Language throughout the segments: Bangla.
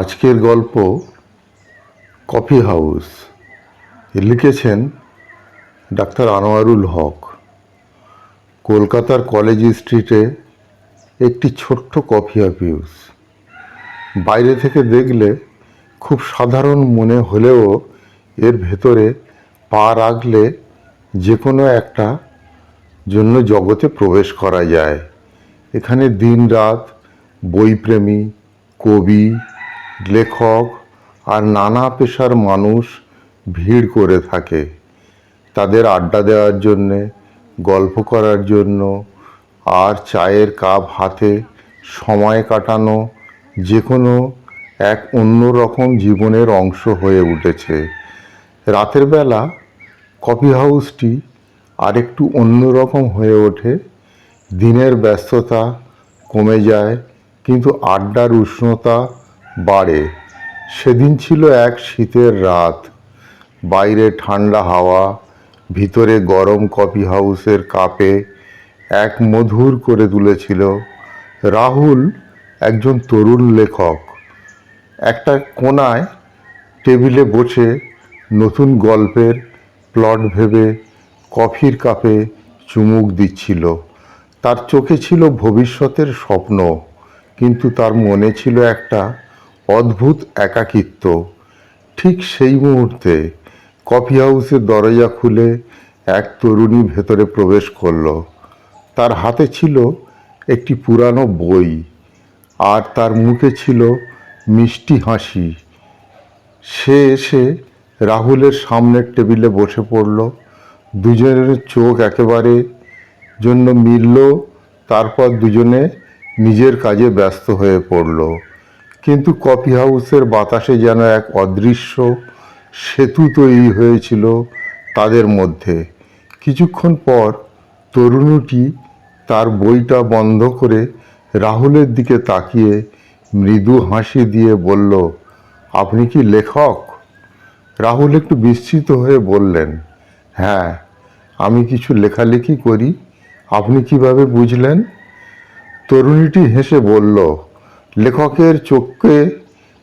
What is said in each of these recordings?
আজকের গল্প কফি হাউস। লিখেছেন ডাক্তার আনোয়ারুল হক। কলকাতার কলেজ স্ট্রিটে একটি ছোট্ট কফি হাউস। বাইরে থেকে দেখলে খুব সাধারণ মনে হলেও এর ভেতরে পা রাখলে যে কোনো একটা জন্য জগতে প্রবেশ করা যায়। এখানে দিনরাত বইপ্রেমী, কবি লেখক আর নানা পেশার মানুষ ভিড় করে থাকে। তাদের আড্ডা দেওয়ার জন্যে, গল্প করার জন্য, আর চায়ের কাপ হাতে সময় কাটানো যে কোনো এক অন্যরকম জীবনের অংশ হয়ে উঠেছে। রাতের বেলা কফি হাউসটি আরেকটু অন্যরকম হয়ে ওঠে। দিনের ব্যস্ততা কমে যায়, কিন্তু আড্ডার উষ্ণতা বাড়ে। সেদিন ছিল এক শীতের রাত। বাইরে ঠান্ডা হাওয়া, ভিতরে গরম কফি হাউসের কাপে এক মধুর করে তুলেছিল। রাহুল একজন তরুণ লেখক। একটা কোনায় টেবিলে বসে নতুন গল্পের প্লট ভেবে কফির কাপে চুমুক দিচ্ছিল। তার চোখে ছিল ভবিষ্যতের স্বপ্ন, কিন্তু তার মনে ছিল একটা অদ্ভুত একাকিত্ব। ঠিক সেই মুহূর্তে কফি হাউসের দরজা খুলে এক তরুণী ভেতরে প্রবেশ করল। তার হাতে ছিল একটি পুরানো বই আর তার মুখে ছিল মিষ্টি হাসি। সে এসে রাহুলের সামনের টেবিলে বসে পড়ল। দুজনের চোখ একেবারে জন্য মিলল, তারপর দুজনে নিজের কাজে ব্যস্ত হয়ে পড়ল। কিন্তু কফি হাউসের বাতাসে যেন এক অদৃশ্য সেতু তৈরি হয়েছিল তাদের মধ্যে। কিছুক্ষণ পর তরুণীটি তার বইটা বন্ধ করে রাহুলের দিকে তাকিয়ে মৃদু হাসি দিয়ে বলল, আপনি কি লেখক? রাহুল একটু বিস্মিত হয়ে বললেন হ্যাঁ আমি কিছু লেখালেখি করি। আপনি কীভাবে বুঝলেন? তরুণীটি হেসে বলল লেখকের চোখে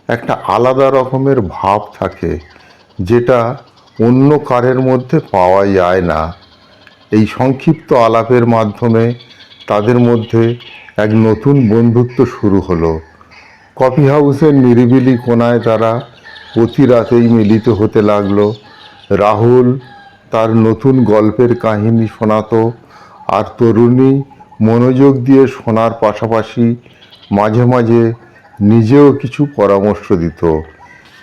একটা আলাদা রকমের ভাব থাকে, যেটা অন্য কারের মধ্যে পাওয়া যায় না। এই সংক্ষিপ্ত আলাপের মাধ্যমে তাদের মধ্যে এক নতুন বন্ধুত্ব শুরু হলো। কফি হাউসের নিরিবিলি কোনায় তারা প্রতি রাতেই মিলিত হতে লাগল। রাহুল তার নতুন গল্পের কাহিনী শোনাতো, আর তরুণী মনোযোগ দিয়ে শোনার পাশাপাশি মাঝে মাঝে নিজেও কিছু পরামর্শ দিত।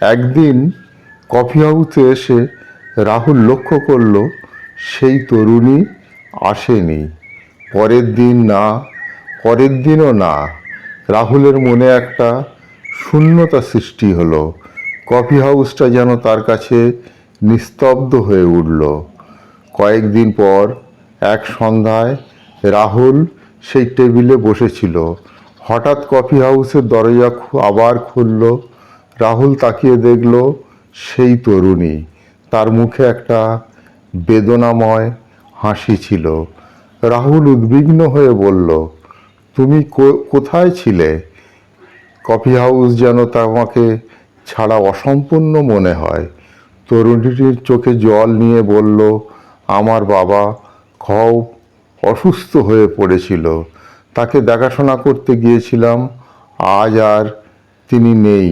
একদিন কফি হাউসে এসে রাহুল লক্ষ্য করল, সেই তরুণী আসেনি। পরের দিন না, পরের দিনও না। রাহুলের মনে একটা শূন্যতা সৃষ্টি হলো। কফি হাউসটা যেন তার কাছে নিস্তব্ধ হয়ে উঠল। কয়েকদিন পর এক সন্ধ্যায় রাহুল সেই টেবিলে বসেছিল। হঠাৎ কফি হাউসের দরজা আবার খুলল। রাহুল তাকিয়ে দেখল, সেই তরুণী। তার মুখে একটা বেদনাময় হাসি ছিল। রাহুল উদ্বিগ্ন হয়ে বলল, তুমি কোথায় ছিলে? কফি হাউস যেন তোমাকে ছাড়া অসম্পূর্ণ মনে হয়। তরুণীটির চোখে জল নিয়ে বলল, আমার বাবা খুব অসুস্থ হয়ে পড়েছিল। তাকে দেখাশোনা করতে গিয়েছিলাম, আজ আর তিনি নেই।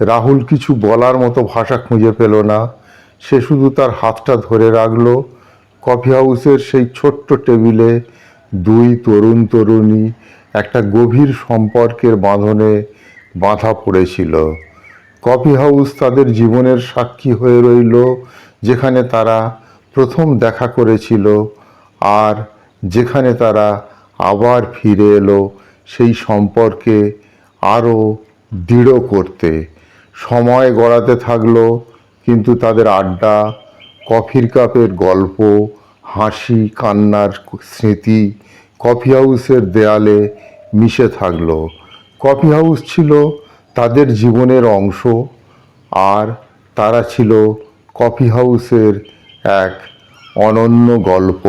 রাহুল কিছু বলার মতো ভাষা খুঁজে পেল না। সে শুধু তার হাতটা ধরে রাখল। কফি হাউসের সেই ছোট্ট টেবিলে দুই তরুণ তরুণী একটা গভীর সম্পর্কের বাঁধনে বাঁধা পড়েছিল। কফি হাউস তাদের জীবনের সাক্ষী হয়ে রইল, যেখানে তারা প্রথম দেখা করেছিল আর যেখানে তারা আবার ফিরে এলো সেই সম্পর্কে আরও দৃঢ় করতে। সময় গড়াতে থাকল, কিন্তু তাদের আড্ডা, কফির কাপের গল্প, হাসি, কান্নার স্মৃতি, কফি হাউসের দেয়ালে মিশে থাকল। কফি হাউস ছিল তাদের জীবনের অংশ, আর তারা ছিল কফি হাউসের এক অনন্য গল্প।